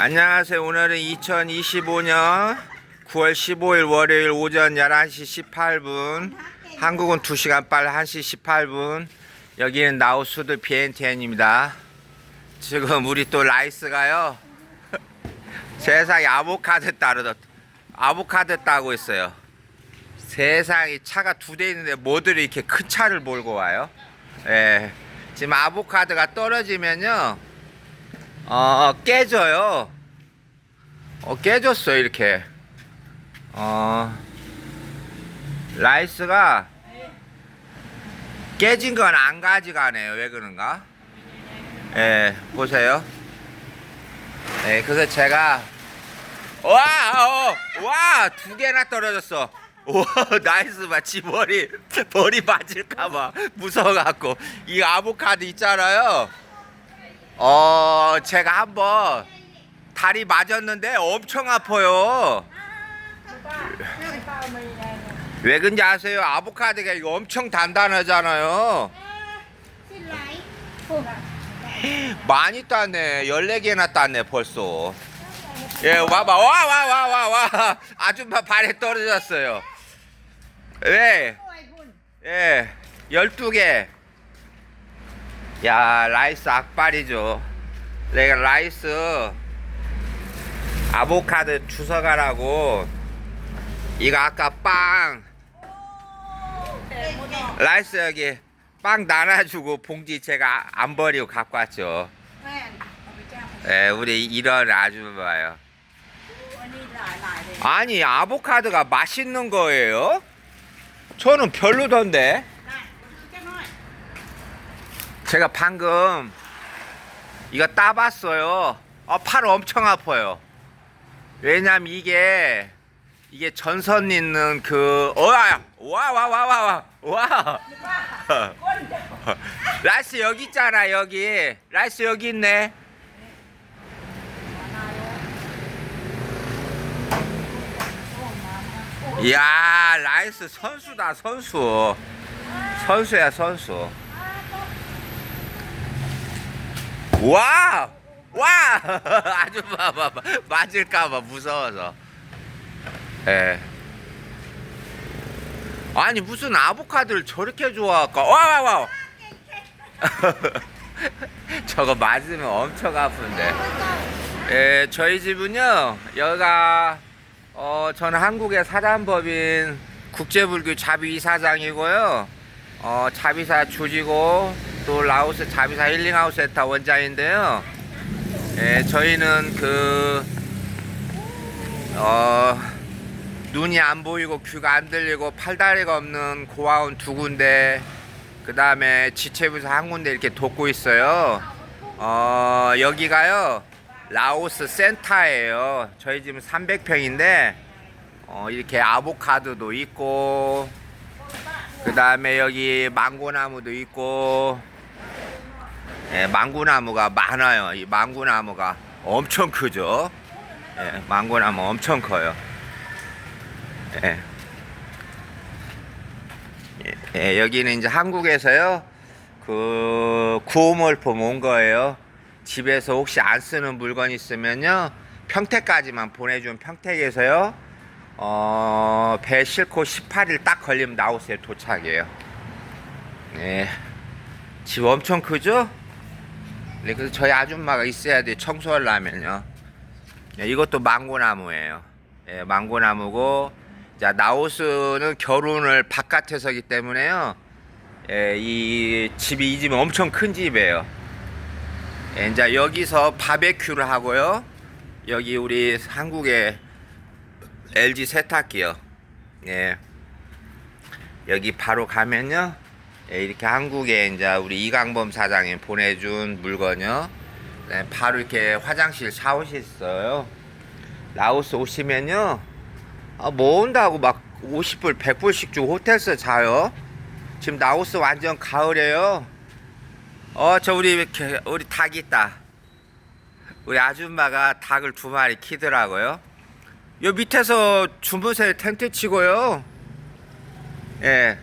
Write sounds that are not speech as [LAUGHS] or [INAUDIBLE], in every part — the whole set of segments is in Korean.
안녕하세요. 오늘은 2025년 9월 15일 월요일 오전 11시 18분. 한국은 2시간 빨리 1시 18분. 여기는 나우스드 비엔티엔입니다. 지금 우리 또 라이스가요. [LAUGHS] 세상에 아보카도 따르다. 아보카도 따고 있어요. 세상에 차가 두 대 있는데 뭐들이 이렇게 큰 차를 몰고 와요? 예. 지금 아보카도가 떨어지면요. 어, 깨져요. 어, 깨졌어요, 이렇게. 어, 라이스가 깨진 건 안 가져가네요. 왜 그런가? 예, 보세요. 예, 그래서 제가, 와, 어, 와, 두 개나 떨어졌어. 와, [LAUGHS] 나이스 마치 머리, [LAUGHS] 머리 맞을까봐 무서워갖고. 이 아보카도 있잖아요. 어, 제가 한번 다리 맞았는데 엄청 아파요. 왜 그런지 아세요? 아보카도가 이거 엄청 단단하잖아요. 많이 땄네. 14개나 땄네, 벌써. 예, 와봐. 와, 와, 와, 와, 와. 아줌마 발에 떨어졌어요. 왜? 예, 12개. 야, 라이스 악발이죠. 내가 라이스 아보카도 주워가라고 이거 아까 빵 라이스 여기 빵 나눠주고 봉지 제가 안 버리고 갖고 왔죠. 예, 우리 이런 아줌마요. 아니, 아보카도가 맛있는 거예요? 저는 별로던데. 제가 방금 이거 따봤어요. 어, 팔 엄청 아파요. 왜냐면 이게 이게 전선 있는 그 어야 와와와와와 와. [LAUGHS] 라이스 여기 있잖아 여기. 라이스 여기 있네. 이야 라이스 선수다 선수. 선수야 선수. 와! 와! [LAUGHS] 아주 봐봐 맞을까봐 무서워서. 예. 아니 무슨 아보카도를 저렇게 좋아할까? 와! 와! 와! 저거 맞으면 엄청 아픈데. 예, 저희 집은요, 여기가, 어, 저는 한국의 사단법인 국제불교 자비이사장이고요. 어, 자비사 주지고, 또 라오스 자비사 힐링하우스 센터 원장인데요. 예, 저희는 그, 어, 눈이 안 보이고 귀가 안 들리고 팔다리가 없는 고아원 두 군데, 그 다음에 지체부서 한 군데 이렇게 돕고 있어요. 어, 여기가요, 라오스 센터예요. 저희 집은 300평인데, 어, 이렇게 아보카도도 있고, 그 다음에 여기 망고나무도 있고, 예, 망고나무가 많아요. 이 망고나무가 엄청 크죠. 예, 망고나무 엄청 커요. 예. 예, 예, 여기는 이제 한국에서요, 그, 구호물품 온 거예요. 집에서 혹시 안 쓰는 물건 있으면요, 평택까지만 보내준 평택에서요, 어, 배 싣고 18일 딱 걸리면 나오세요. 도착이에요. 네. 집 엄청 크죠? 네, 그래서 저희 아줌마가 있어야 돼. 청소하려면요. 네, 이것도 망고나무예요. 예, 망고나무고, 자, 나우스는 결혼을 바깥에서 하기 때문에요. 예, 이 집이, 이 집은 엄청 큰 집이에요. 예, 이제 여기서 바베큐를 하고요. 여기 우리 한국에 LG 세탁기요. 예. 여기 바로 가면요. 예, 이렇게 한국에 이제 우리 이강범 사장이 보내준 물건요. 네, 바로 이렇게 화장실 샤워실 있어요. 라오스 오시면요. 아, 뭐 온다고 막 50불, 100불씩 주고 호텔에서 자요. 지금 라오스 완전 가을이에요. 어, 저 우리 이렇게 우리 닭 있다. 우리 아줌마가 닭을 두 마리 키더라고요. 요 밑에서 주무세요 텐트 치고요. 예.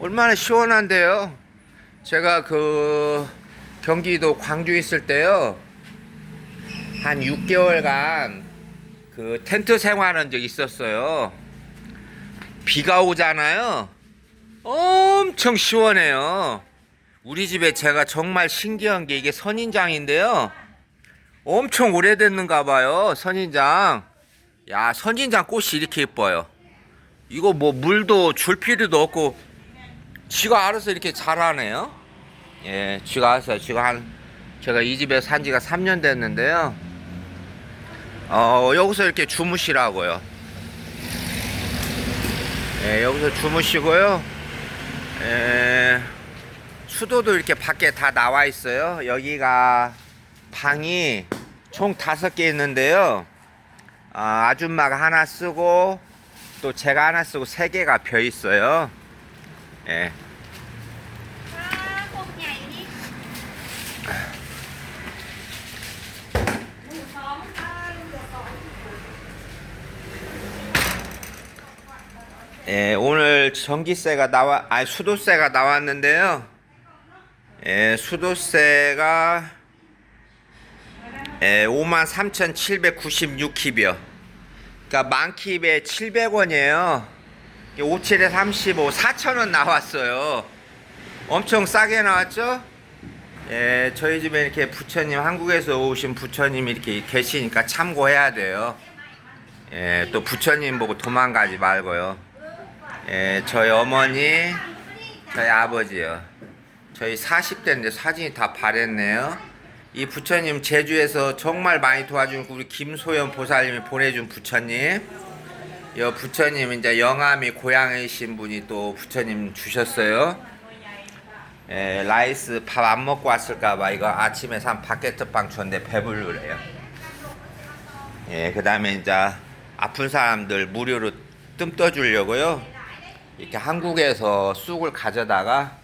얼마나 시원한데요. 제가 그 경기도 광주 있을 때요. 한 6개월간 그 텐트 생활한 적 있었어요. 비가 오잖아요. 엄청 시원해요. 우리 집에 제가 정말 신기한 게 이게 선인장인데요. 엄청 오래됐는가 봐요. 선인장. 야, 선인장 꽃이 이렇게 예뻐요. 이거 뭐 물도 줄 필요도 없고 쥐가 알아서 이렇게 자라네요. 예, 쥐가 알아서 쥐가 한 제가 이 집에 산 지가 3년 됐는데요. 어, 여기서 이렇게 주무시라고요. 예, 여기서 주무시고요. 예, 수도도 이렇게 밖에 다 나와 있어요. 여기가 방이 총 다섯 개 있는데요. 아, 아줌마가 하나 쓰고 또 제가 하나 쓰고 세 개가 벼 있어요. 예. ค่ะพวกใหญ่นี่หมูสองค่ะลูกเดือดสอง 예, 오늘 전기세가 나와, 아니 수도세가 나왔는데요. 예, 수도세가 예, 53,796킵이요. 그러니까 만 킵에 700원이에요. 57에 35, 4,000원 나왔어요. 엄청 싸게 나왔죠? 예, 저희 집에 이렇게 부처님, 한국에서 오신 부처님이 이렇게 계시니까 참고해야 돼요. 예, 또 부처님 보고 도망가지 말고요. 예, 저희 어머니, 저희 아버지요. 저희 40대인데 사진이 다 바랬네요. 이 부처님 제주에서 정말 많이 도와준 우리 김소연 보살님이 보내준 부처님. 여 부처님 이제 영암이 고향이신 분이 또 부처님 주셨어요. 예, 라이스 밥 안 먹고 왔을까봐 이거 아침에 산 바게트빵 줬는데 배불러요. 예, 그 다음에 이제 아픈 사람들 무료로 뜸 떠주려고요. 이렇게 한국에서 쑥을 가져다가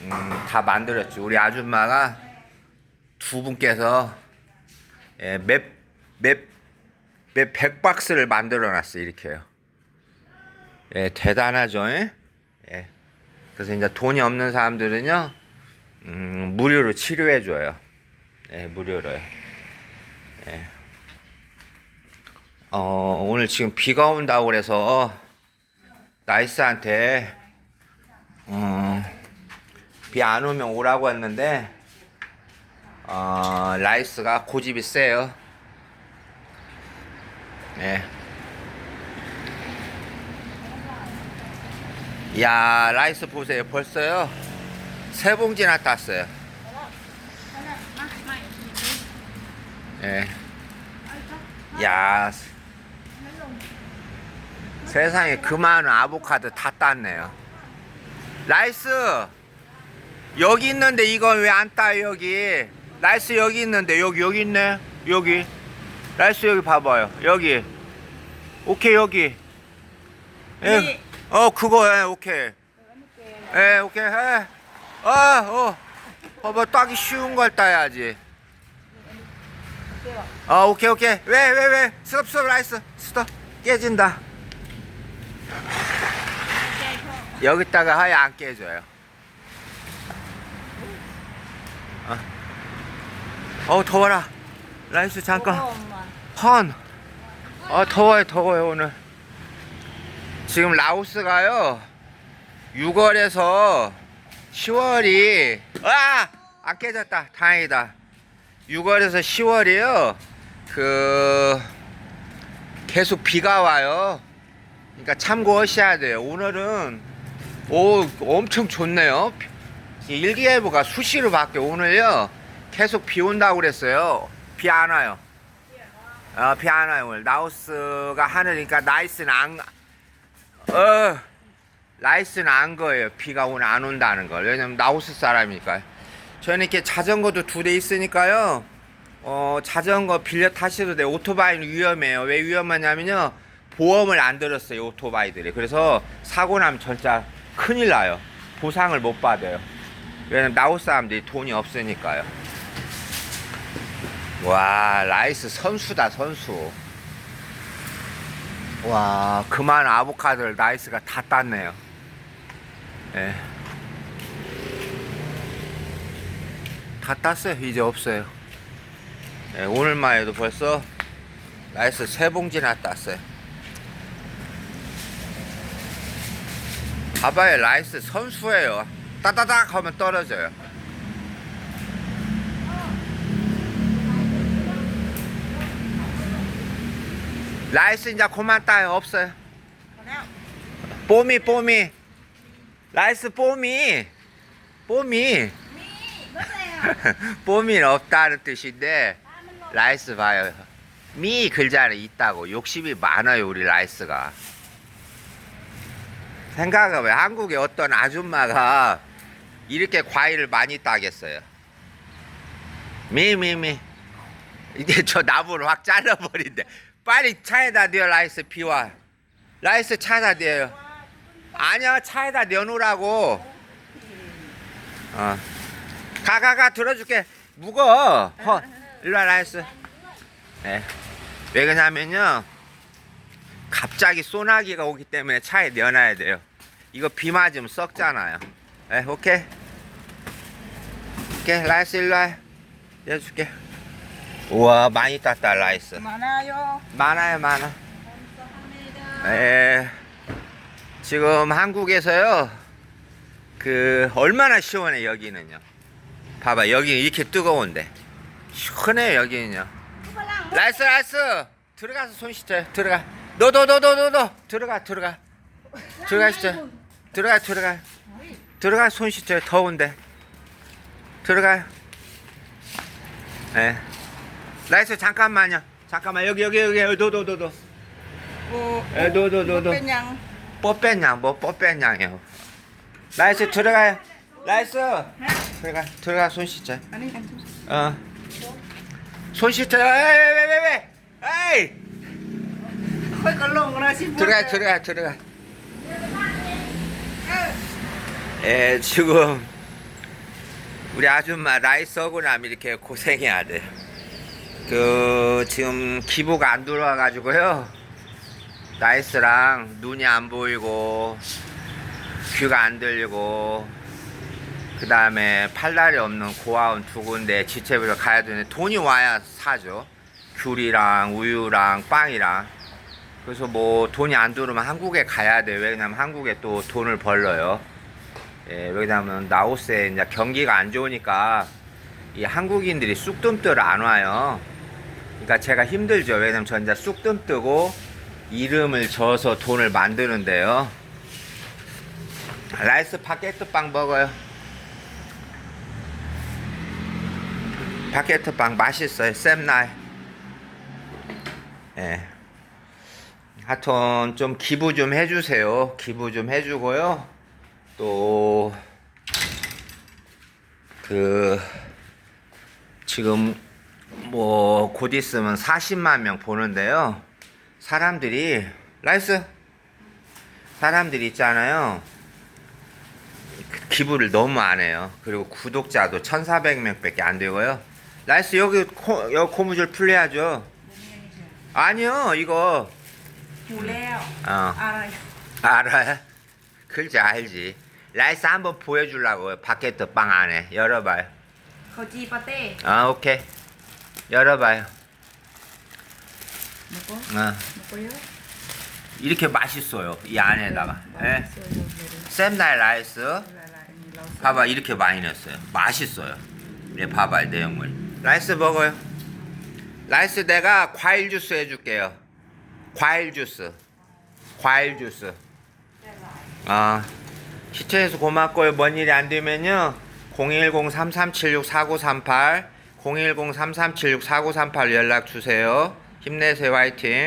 음, 다 만들었죠. 우리 아줌마가 두 분께서 예, 맵, 맵 백박스를 만들어 놨어요. 이렇게요. 예, 대단하죠. 예? 예. 그래서 이제 돈이 없는 사람들은요, 음, 무료로 치료해줘요. 예, 무료로요. 예. 어, 오늘 지금 비가 온다고 그래서, 나이스한테, 음, 비안 오면 오라고 했는데, 어, 라이스가 고집이 세요. 예. 야 라이스 보세요. 벌써요. 세 봉지나 땄어요. 예. 야. 세상에 그 많은 아보카도 다 땄네요. 라이스 여기 있는데 이건 왜 안 따요 여기? 라이스 여기 있는데 여기 여기 있네 여기. 라이스 여기 봐봐요. 여기. 오케이 여기. 예. 네. 어 그거 예 오케이. 예 오케이 해. 아 어. 봐봐 따기 쉬운 걸 따야지. 아 오케이 오케이 왜 왜 왜 스톱 스톱 라이스 스톱 깨진다. 여기다가 하야 안 깨져요. 어. 어 더워라. 라이스 잠깐. 펀. 어, 더워요 더워요 오늘. 지금 라오스가요 6월에서 10월이 아! 안 깨졌다. 다행이다. 6월에서 10월이요. 그 계속 비가 와요. 그러니까 참고하셔야 돼요. 오늘은 오 엄청 좋네요. 이 일기예보가 수시로 바뀌어 오늘요 계속 비 온다고 그랬어요. 비 안 와요 어, 오늘 라오스가 하늘이니까 나이스는 안 어, 라이스는 안 거예요. 비가 오늘 안 온다는 걸. 왜냐면 라오스 사람이니까. 저는 이렇게 자전거도 두 대 있으니까요. 어, 자전거 빌려 타셔도 돼요. 오토바이는 위험해요. 왜 위험하냐면요. 보험을 안 들었어요 오토바이들이. 그래서 사고 나면 진짜 큰일 나요. 보상을 못 받아요. 왜냐면 나올 사람들이 돈이 없으니까요 와 라이스 선수다 선수 와 그만 아보카도를 나이스가 다 땄네요 예. 다 땄어요 이제 없어요 예, 오늘만 해도 벌써 라이스 세 봉지나 땄어요. 봐봐요, 라이스 선수예요. 따다닥 하면 떨어져요. 라이스 이제 그만 따요. 없어요. 뽀미 뽀미 라이스 뽀미 뽀미 뽀미 없다는 뜻인데 라이스 봐요. 미 글자는 있다고. 욕심이 많아요 우리 라이스가. 생각해봐요. 한국의 어떤 아줌마가 이렇게 과일을 많이 따겠어요? 미미미. 이게 저 나무를 확 잘라버린대. 빨리 차에다 넣어, 라이스 비와. 라이스 차에다 넣어요. 아니야, 차에다 넣어놓으라고. 어. 가, 가, 가, 들어줄게. 무거워. 허. 일로 와, 라이스. 예. 왜 그러냐면요. 갑자기 소나기가 오기 때문에 차에 넣어놔야 돼요. 이거 비 맞으면 썩잖아요. 예, 오케이. 오케이, 라이스 일로 와. 넣어줄게. 우와 많이 땄다 라이스. 많아요. 많아요 많아. 예. 지금 한국에서요 그 얼마나 시원해 여기는요. 봐봐 여기 이렇게 뜨거운데. 시원해 여기는요. 라이스 라이스! 들어가서 손 씻어요. 들어가. 너너너너너너! 들어가 들어가. 들어가 씻어. 들어가 들어가. 들어가 손 씻어요. 더운데. 들어가요 예. 라이스 잠깐만요. 잠깐만 여기 여기 여기 도도도도. 도도도도. 뽀뺀양 뭐 뽀뺀양이요. 라이스 들어가요. 라이스 들어가 들어가 손 씻자. 아니 안 어. 손 씻자. 에이 왜왜 에이. 들어가 들어가 들어가. 예 지금 우리 아줌마 라이스하고 남 이렇게 고생해야 돼. 그 지금 기부가 안 들어와 가지고요. 라이스랑 눈이 안 보이고 귀가 안 들리고 그 다음에 팔다리 없는 고아원 두 군데 지체부를 가야 되는데 돈이 와야 사죠. 귤이랑 우유랑 빵이랑. 그래서 뭐 돈이 안 들어오면 한국에 가야 돼요 왜냐면 한국에 또 돈을 벌러요. 예, 왜냐면 라오스에 이제 경기가 안 좋으니까 이 한국인들이 쑥뜸 뜨러 안 와요 그러니까 제가 힘들죠 왜냐면 저 이제 쑥뜸 뜨고 이름을 줘서 돈을 만드는데요. 라이스 바게트 빵 먹어요. 바게트 빵 맛있어요. 쌤날. 예. 하여튼 좀 기부 좀 해주세요. 기부 좀 해주고요. 또, 그, 지금 뭐 곧 있으면 40만 명 보는데요. 사람들이 라이스 사람들이 있잖아요. 기부를 너무 안 해요. 그리고 구독자도 1,400명밖에 안 되고요. 라이스 여기 코, 여기 고무줄 풀려야죠. 아니요 이거. 몰래요. 어. 알아요. 알아. 글자 알지. 라이스 한번 보여주려고 바게트 빵 안에 열어봐요. 거지 파테. 아 오케이. 열어봐요. 먹고? 어. 먹고요? 이렇게 맛있어요. 이 안에다가. 예. 쌤날 라이스. 봐봐 이렇게 많이 넣었어요. 맛있어요. 이제 봐봐 내용물. 라이스 먹어요. 라이스 내가 과일 주스 해줄게요. 과일 주스. 과일 주스. 아 시청해서 고맙고요. 뭔 일이 안 되면요. 010-3376-4938 010-3376-4938 연락 주세요. 힘내세요. 화이팅.